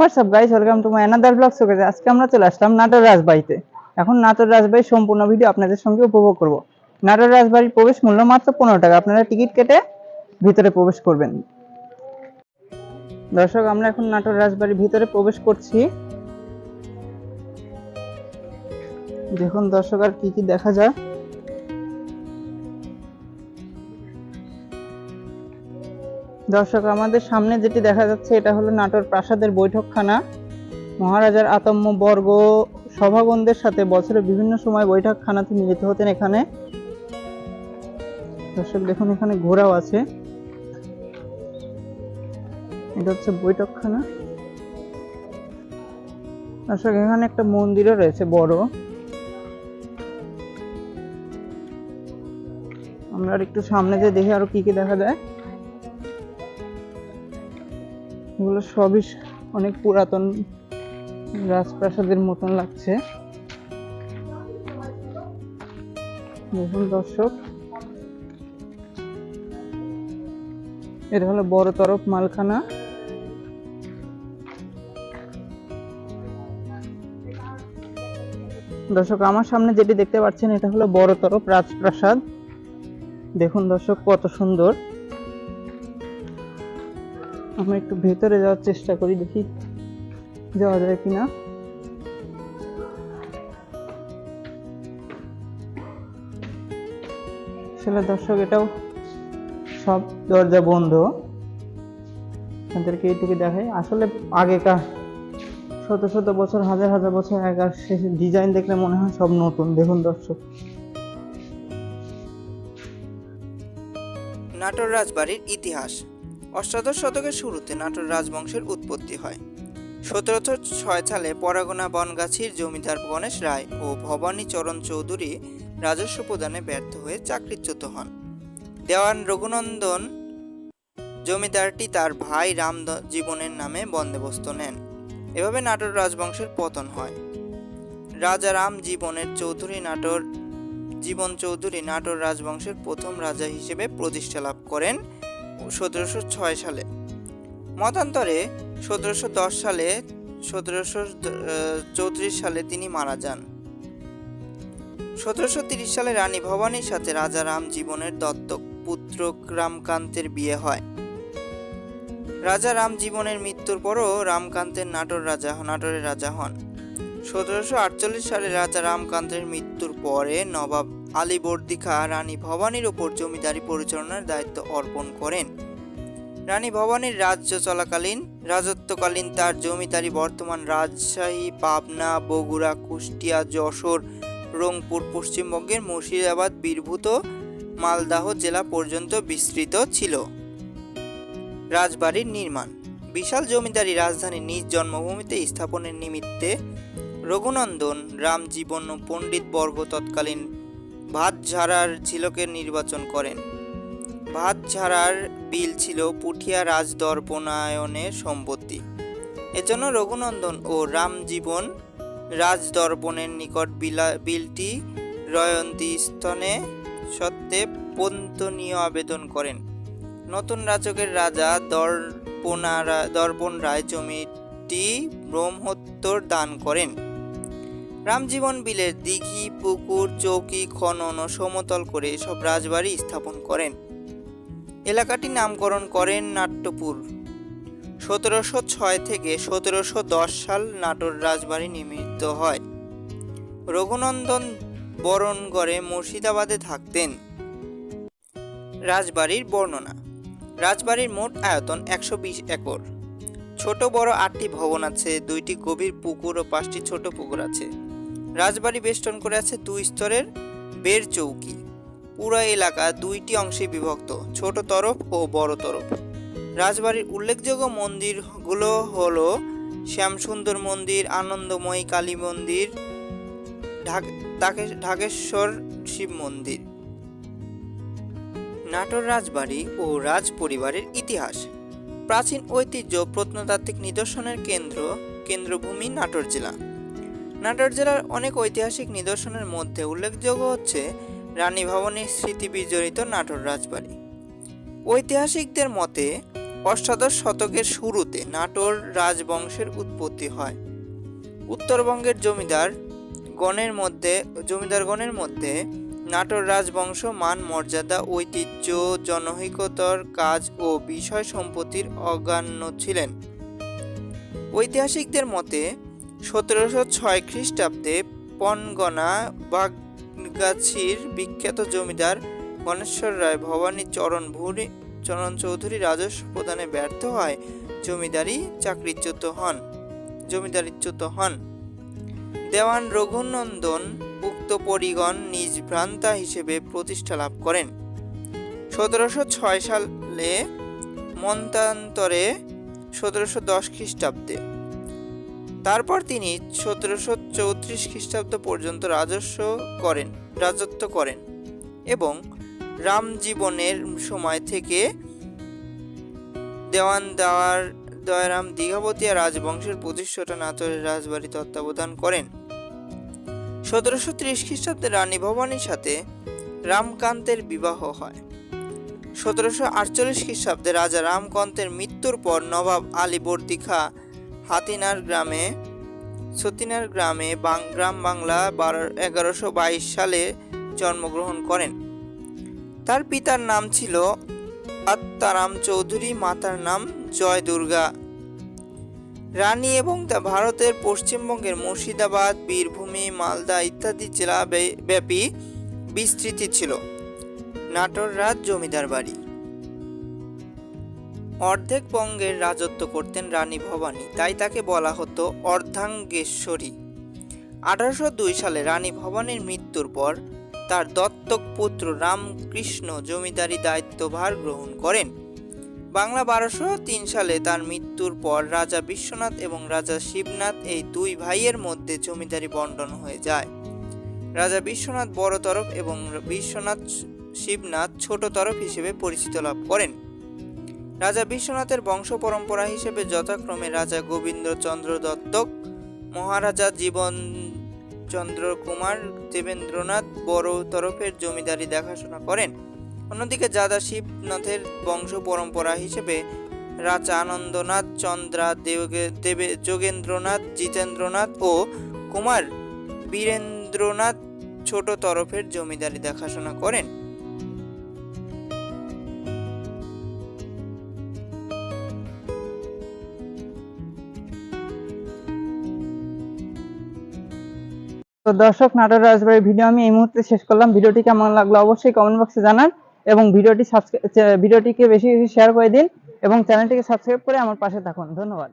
What's up guys welcome to my another blog show আজকে আমরা চলে আসলাম নাটোর রাজবাড়িতে। এখন নাটোর রাজবাড়ির সম্পূর্ণ ভিডিও আপনাদের সঙ্গে উপভোগ করব। নাটোর রাজবাড়ির প্রবেশ মূল্য মাত্র পনেরো টাকা। আপনারা টিকিট কেটে ভিতরে প্রবেশ করবেন। দর্শক, আমরা এখন নাটোর রাজবাড়ির ভিতরে প্রবেশ করছি। দেখুন দর্শক, আর কি কি দেখা যায়। দর্শক, আমাদের সামনে যেটি দেখা যাচ্ছে, এটা হলো নাটোর প্রাসাদের বৈঠকখানা। মহারাজার আতম্য বর্গ সভাগণদের সাথে বছরের বিভিন্ন সময় বৈঠকখানাতে মিলিত হতেন এখানে। দর্শক, দেখুন এখানে ঘোড়াও আছে। এটা হচ্ছে বৈঠকখানা। দর্শক, এখানে একটা মন্দিরও রয়েছে বড়। আমরা আর একটু সামনে যে দেখে আরও কি কি দেখা যায়। এগুলো সবই অনেক পুরাতন রাজপ্রাসাদের মতন লাগছে। দেখুন দর্শক। এটা হলো বড় তরফ মালখানা। দর্শক, আমার সামনে যেটি দেখতে পাচ্ছেন, এটা হলো বড় তরফ রাজপ্রাসাদ। দেখুন দর্শক, কত সুন্দর। আমরা একটু ভেতরে যাওয়ার চেষ্টা করি, দেখি যাওয়া যায় কিনা। আসলে দর্শক, এটাও সব দরজা বন্ধ। আপনাদেরকে এইটুকু দেখাই। আসলে আগেকার শত শত বছর, হাজার হাজার বছর আগেকার শেষে ডিজাইন দেখলে মনে হয় সব নতুন, দেখুন দর্শক। নাটোর রাজবাড়ির ইতিহাস। অষ্টাদশ শতকের শুরুতে নাটোর রাজবংশের উৎপত্তি হয়। সতেরোশো ছয় সালে পরাগনা বনগাছির জমিদার গণেশ রায় ও ভবানী চরণ চৌধুরী রাজস্ব প্রদানে ব্যর্থ হয়ে চাকরিচ্যুত হন। দেওয়ান রঘুনন্দন জমিদারটি তার ভাই রাম জীবনের নামে বন্দোবস্ত নেন। এভাবে নাটোর রাজবংশের পতন হয়। রাজা রাম জীবনের চৌধুরী নাটোর জীবন চৌধুরী নাটোর রাজবংশের প্রথম রাজা হিসেবে প্রতিষ্ঠা লাভ করেন সতেরোশো ছয় সালে। মতান্তরে সতেরোশো দশ সালে, সতেরোশো চৌত্রিশ সালে তিনি মারা যান। সতেরোশো তিরিশ সালে রানী ভবানীর সাথে রাজা রাম জীবনের দত্তক পুত্র রামকান্তের বিয়ে হয়। রাজা রাম জীবনের মৃত্যুর পরও রামকান্তের নাটোর রাজা নাটোরের রাজা হন। সতেরোশো আটচল্লিশ সালে রাজা রামকান্তের মৃত্যুর পরে নবাব আলীবর্দী খা রানী ভবানীর ওপর জমিদারি পরিচালনার দায়িত্ব অর্পণ করেন। রানী ভবানীর রাজ্য চলাকালীন, রাজত্বকালীন তার জমিদারি বর্তমান রাজশাহী, পাবনা, বগুড়া, কুষ্টিয়া, যশোর, রংপুর, পশ্চিমবঙ্গের মুর্শিদাবাদ বীরভূত মালদাহ জেলা পর্যন্ত বিস্তৃত ছিল। রাজবাড়ির নির্মাণ। বিশাল জমিদারি রাজধানী নিজ জন্মভূমিতে স্থাপনের নিমিত্তে রঘুনন্দন, রামজীবন ও পণ্ডিত বর্গ তৎকালীন ভাতঝাড়ার ঝিলকের নির্বাচন করেন। ভাতঝাড়ার বিল ছিল পুঠিয়া রাজদর্পণায়নের সম্পত্তি। এজন্য রঘুনন্দন ও রামজীবন রাজদর্পণের নিকট বিলা, বিলটি রয়ন্তী স্থানে সত্ত্বে পন্তনীয় আবেদন করেন। নতুন রাজকের রাজা দর্পণা রা- দর্পণ রায় জমিটি ব্রহ্মোত্তর দান করেন। রামজীবন বিলের দিঘি, পুকুর, চৌকি, খনন ও সমতল করে এসব রাজবাড়ি স্থাপন করেন। এলাকাটি নামকরণ করেন নাট্যপুর। সতেরোশো ছয় থেকে সতেরোশো দশ সাল নাটোর রাজবাড়ি নির্মিত হয়। রঘুনন্দন বরণগড়ে মুর্শিদাবাদে থাকতেন। রাজবাড়ির বর্ণনা, রাজবাড়ির মোট আয়তন একশো বিশ একর। ছোট বড় আটটি ভবন আছে, দুইটি গভীর পুকুর ও পাঁচটি ছোট পুকুর আছে। রাজবাড়ি বেষ্টন করে আছে দুই স্তরের বের চৌকি। পুরো এলাকা দুইটি অংশে বিভক্ত, ছোট তরফ ও বড় তরফ। রাজবাড়ির উল্লেখযোগ্য মন্দিরগুলো হল শ্যামসুন্দর মন্দির, আনন্দময়ী কালী মন্দির, ঢাক- ঢাকে- ঢাকেশ্বর শিব মন্দির। নাটোর রাজবাড়ি ও রাজ পরিবারের ইতিহাস। প্রাচীন ঐতিহ্য প্রত্নতাত্ত্বিক নিদর্শনের কেন্দ্র, কেন্দ্রভূমি নাটোর জেলা। নাটোর জেলার অনেক ঐতিহাসিক নিদর্শনের মধ্যে উল্লেখযোগ্য হচ্ছে রানী ভবনের স্মৃতি বিজড়িত নাটোর রাজবাড়ি। ঐতিহাসিকদের মতে, অষ্টাদশ শতকের শুরুতে নাটোর রাজবংশের উৎপত্তি হয়। উত্তরবঙ্গের জমিদার গণের মধ্যে জমিদারগণের মধ্যে নাটোর রাজবংশ মান, মর্যাদা, ঐতিহ্য জনহিকতর কাজ ও বিষয় সম্পত্তির অগান্য ছিলেন। ঐতিহাসিকদের মতে সতেরোশো ছয় খ্রিস্টাব্দে পনগনা বাগগাছির বিখ্যাত জমিদার গণেশ্বর রায় ভবানী চরণ ভুরি, চরণ চৌধুরী রাজস্ব প্রদানে ব্যর্থ হয়। জমিদারি চাকরিচ্যুত হন। জমিদারিচ্যুত হন। দেওয়ান রঘুনন্দন উক্ত পরিগণ নিজ ভ্রান্তা হিসেবে প্রতিষ্ঠা লাভ করেন। সতেরোশো ছয় সালে মন্তান্তরে সতেরোশো দশ খ্রিস্টাব্দে তারপর তিনি সতেরোশো চৌত্রিশ খ্রিস্টাব্দ পর্যন্ত রাজস্ব করেন, রাজত্ব করেন এবং রামজীবনের সময় থেকে দেওয়ান দেওয়ার দয়ারাম দীঘাবতিয়া রাজবংশের প্রতিষ্ঠাতা নাটোরের রাজবাড়ি তত্ত্বাবধান করেন। সতেরোশো ত্রিশ খ্রিস্টাব্দে রানী ভবানীর সাথে রামকান্তের বিবাহ হয়। সতেরোশো আটচল্লিশ খ্রিস্টাব্দে রাজা রামকান্তের মৃত্যুর পর নবাব আলীবর্দী খা হাতিনার গ্রামে, সতিনার গ্রামে গ্রাম বাংলা বারো, এগারোশো বাইশ সালে জন্মগ্রহণ করেন। তার পিতার নাম ছিল আত্মারাম চৌধুরী, মাতার নাম জয় দুর্গা রানী এবং তা ভারতের পশ্চিমবঙ্গের মুর্শিদাবাদ, বীরভূমি, মালদা ইত্যাদি জেলা ব্যাপী বিস্তৃতি ছিল। নাটোর রাজ জমিদার বাড়ি। অর্ধেক বঙ্গের রাজত্ব করতেন রানী ভবানী, তাই তাকে বলা হতো অর্ধাঙ্গেশ্বরী। আঠারোশো দুই সালে রানী ভবানীর মৃত্যুর পর তার দত্তক পুত্র রামকৃষ্ণ জমিদারি দায়িত্বভার গ্রহণ করেন। বাংলা বারোশো তিন সালে তার মৃত্যুর পর রাজা বিশ্বনাথ এবং রাজা শিবনাথ এই দুই ভাইয়ের মধ্যে জমিদারি বন্টন হয়ে যায়। রাজা বিশ্বনাথ বড় তরফ এবং বিশ্বনাথ শিবনাথ ছোট তরফ হিসেবে পরিচিত লাভ করেন। রাজা বিশ্বনাথের বংশ পরম্পরা হিসেবে যথাক্রমে রাজা গোবিন্দচন্দ্র দত্তক, মহারাজা জীবন চন্দ্র কুমার দেবেন্দ্রনাথ বড় তরফের জমিদারি দেখাশোনা করেন। অন্যদিকে দাদা শিবনাথের বংশ পরম্পরা হিসেবে রাজা আনন্দনাথ, চন্দ্রা দেবে যোগেন্দ্রনাথ, জিতেন্দ্রনাথ ও কুমার বীরেন্দ্রনাথ ছোট তরফের জমিদারি দেখাশোনা করেন। তো দর্শক নাটোর রাজবাড়ির ভিডিও আমি এই মুহূর্তে শেষ করলাম। ভিডিওটি কেমন লাগল অবশ্যই কমেন্ট বক্সে জানান এবং ভিডিওটি ভিডিওটিকে বেশি বেশি শেয়ার করে দিন এবং চ্যানেলটিকে সাবস্ক্রাইব করে আমার পাশে থাকুন। ধন্যবাদ।